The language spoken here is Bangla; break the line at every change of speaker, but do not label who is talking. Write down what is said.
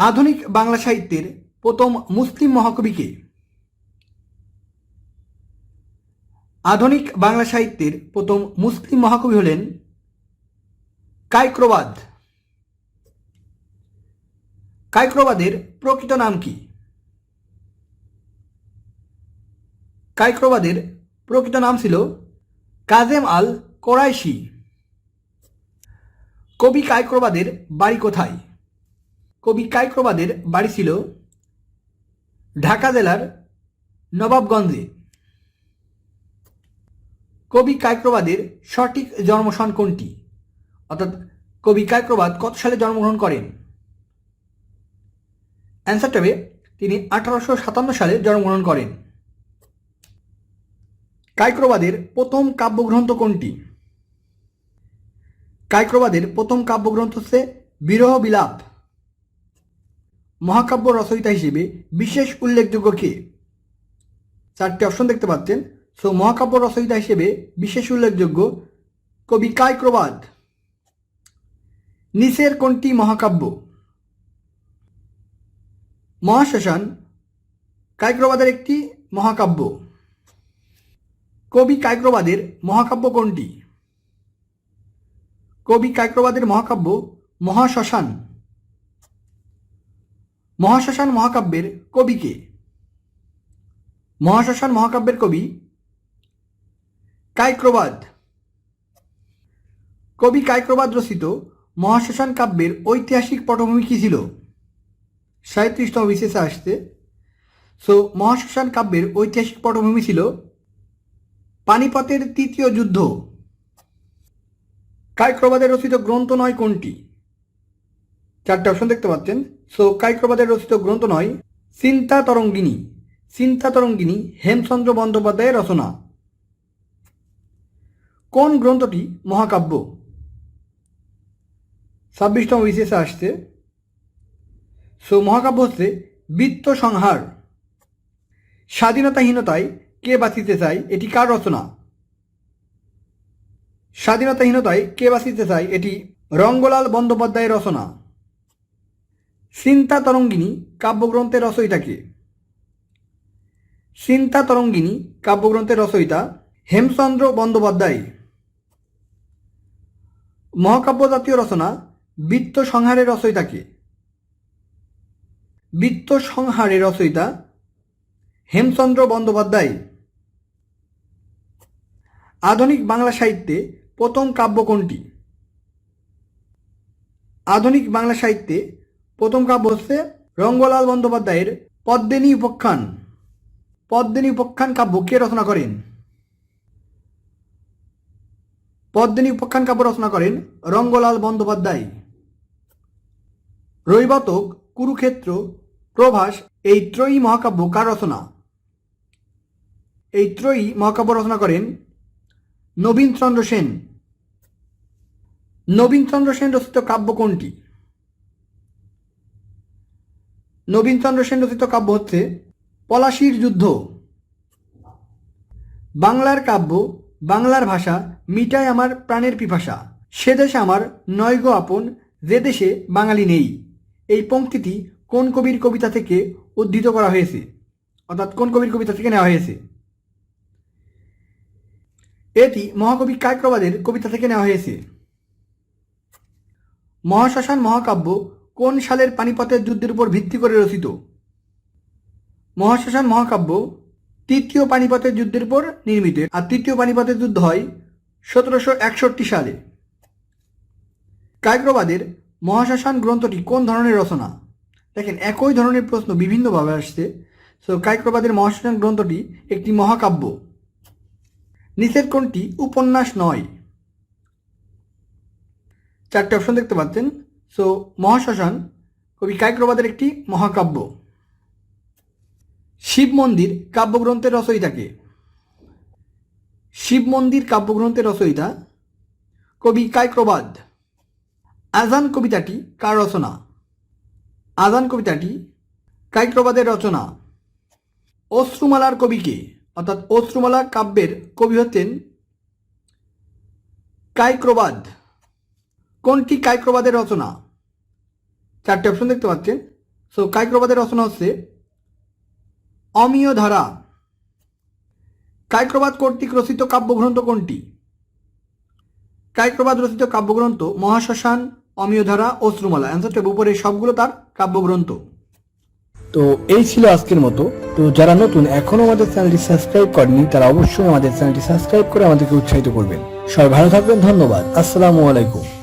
আধুনিক বাংলা সাহিত্যের প্রথম মুসলিম মহাকবি কে? আধুনিক বাংলা সাহিত্যের প্রথম মুসলিম মহাকবি হলেন কায়ক্রবাদ কায়ক্রবাদের প্রকৃত নাম কি? কায়ক্রবাদের প্রকৃত নাম ছিল কাজেম আল কোরাইশি কবি কায়ক্রবাদের বাড়ি কোথায়? কবি কায়ক্রবাদের বাড়ি ছিল ঢাকা জেলার নবাবগঞ্জে। কবি কায়ক্রবাদের সঠিক জন্মসন কোনটি? অর্থাৎ কবি কায়ক্রবাদ কত সালে জন্মগ্রহণ করেন? অ্যান্সারটা হবে তিনি আঠারোশো সাতান্ন সালে জন্মগ্রহণ করেন। কায়ক্রবাদের প্রথম কাব্যগ্রন্থ কোনটি? কায়ক্রবাদের প্রথম কাব্যগ্রন্থ হচ্ছে বিরহ বিলাপ মহাকাব্য রচয়িতা হিসেবে বিশেষ উল্লেখযোগ্য কে? চারটি অপশন দেখতে পাচ্ছেন। সো, মহাকাব্য রচয়িতা হিসেবে বিশেষ উল্লেখযোগ্য কবি কায়ক্রবাদ নিচের কোনটি মহাকাব্য? মহাশ্মশান কায়ক্রবাদের একটি মহাকাব্য। কবি কায়ক্রবাদের মহাকাব্য কোনটি? কবি কায়ক্রবাদের মহাকাব্য মহাশ্মশান। মহাশ্মশান মহাকাব্যের কবি কে? মহাশ্মশান মহাকাব্যের কবি কায়ক্রবাদ কবি কায়ক্রবাদ রচিত মহাশ্মশান কাব্যের ঐতিহাসিক পটভূমি কী ছিল? সাঁত্রিশতম বিশেষে আসছে সো মহাশ্মশান কাব্যের ঐতিহাসিক পটভূমি ছিল পানিপথের তৃতীয় যুদ্ধ। কায়ক্রবাদের রচিত গ্রন্থ নয় কোনটি? চারটে অপশন দেখতে পাচ্ছেন। সো কায়ক্রবাদের রচিত গ্রন্থ নয়, চিন্তা তরঙ্গিনী। চিন্তা তরঙ্গিনী, হেমচন্দ্র বন্দ্যোপাধ্যায়ের রচনা। কোন গ্রন্থটি মহাকাব্য? ছাব্বিশতম বিশেষে আসছে। সো, মহাকাব্য হচ্ছে বৃত্ত সংহার। স্বাধীনতাহীনতায় কে বাঁচিতে চায়, এটি কার রচনা? স্বাধীনতাহীনতায় কে বাঁচিতে চায়, এটি রঙ্গলাল বন্দ্যোপাধ্যায়ের রচনা। চিন্তা তরঙ্গিনী কাব্যগ্রন্থের রচয়িতাকে চিন্তা তরঙ্গিনী কাব্যগ্রন্থের রচয়িতা হেমচন্দ্র বন্দ্যোপাধ্যায়। মহাকাব্য জাতীয় রচনা বৃত্ত সংহারের রচয়িতাকে বৃত্ত সংহারের রচয়িতা হেমচন্দ্র বন্দ্যোপাধ্যায়। আধুনিক বাংলা সাহিত্যে প্রথম কাব্য কোনটি? আধুনিক বাংলা সাহিত্যে প্রথম কাব্য হচ্ছে রঙ্গলাল বন্দ্যোপাধ্যায়ের পদ্মিনী উপাখ্যান। পদ্মিনী উপাখ্যান কাব্য কে রচনা করেন? পদ্মিনী উপাখ্যান কাব্য রচনা করেন রঙ্গলাল বন্দ্যোপাধ্যায়। রৈবতক কুরুক্ষেত্র প্রভাস এই ত্রয়ী মহাকাব্য কার রচনা? এই ত্রয়ী মহাকাব্য রচনা করেন নবীনচন্দ্র সেন। নবীনচন্দ্র সেন রচিত কাব্য কোনটি? নবীনচন্দ্র সেন রচিত কাব্য হচ্ছে পলাশির যুদ্ধ। বাংলার কাব্য, বাংলার ভাষা মিটায় আমার প্রাণের পিপাসা। সে দেশে আমার নয়গ আপন, যে দেশে বাঙালি নেই। এই পংক্তিটি কোন কবির কবিতা থেকে উদ্ধৃত করা হয়েছে? অর্থাৎ কোন কবির কবিতা থেকে নেওয়া হয়েছে? এটি মহাকবি কায়ক্রবাদের কবিতা থেকে নেওয়া হয়েছে। মহাশ্মশান মহাকাব্য কোন সালের পানিপথের যুদ্ধের উপর ভিত্তি করে রচিত? মহাশ্মশান মহাকাব্য, তৃতীয় পানিপথের যুদ্ধের উপর নির্মিত। আর তৃতীয় পানিপথের যুদ্ধ হয় সতেরোশো একষট্টি সালে। কায়ক্রবাদের মহাশ্মশান গ্রন্থটি কোন ধরনের রচনা? দেখেন, একই ধরনের প্রশ্ন বিভিন্নভাবে আসছে। সো কায়ক্রবাদের মহাশ্মশান গ্রন্থটি একটি মহাকাব্য। নিচের কোনটি উপন্যাস নয়। চারটে অপশন দেখতে পাচ্ছেন। সো মহাশ্মশান কবি কায়ক্রবাদের একটি মহাকাব্য। শিব মন্দির কাব্যগ্রন্থের রচয়িতাকে শিব মন্দির কাব্যগ্রন্থের রচয়িতা কবি কায়ক্রবাদ। আজান কবিতাটি কার রচনা? আজান কবিতাটি কায়ক্রবাদের রচনা। অশ্রুমালার কবিকে অর্থাৎ অশ্রুমালা কাব্যের কবি হচ্ছেন কায়ক্রবাদ। কোনটি কায়ক্রবাদের রচনা? চারটে অপশন দেখতে পাচ্ছেন। সো কায়ক্রবাদের রচনা হচ্ছে অমীয় ধারা। কায়ক্রবাদ কর্তৃক রচিত কাব্যগ্রন্থ কোনটি? কায়ক্রবাদ রচিত কাব্যগ্রন্থ মহাশ্মশান, অমীয় অমীয়ধারা অশ্রুমালা অ্যান্সারটা উপরে সবগুলো তার কাব্যগ্রন্থ। তো এই ছিল আজকের মতো। তো যারা নতুন এখনও আমাদের চ্যানেলটি সাবস্ক্রাইব করেনি তারা অবশ্যই আমাদের চ্যানেলটি সাবস্ক্রাইব করে আমাদেরকে উৎসাহিত করবেন। সবাই ভালো থাকবেন, ধন্যবাদ। আসসালামু আলাইকুম।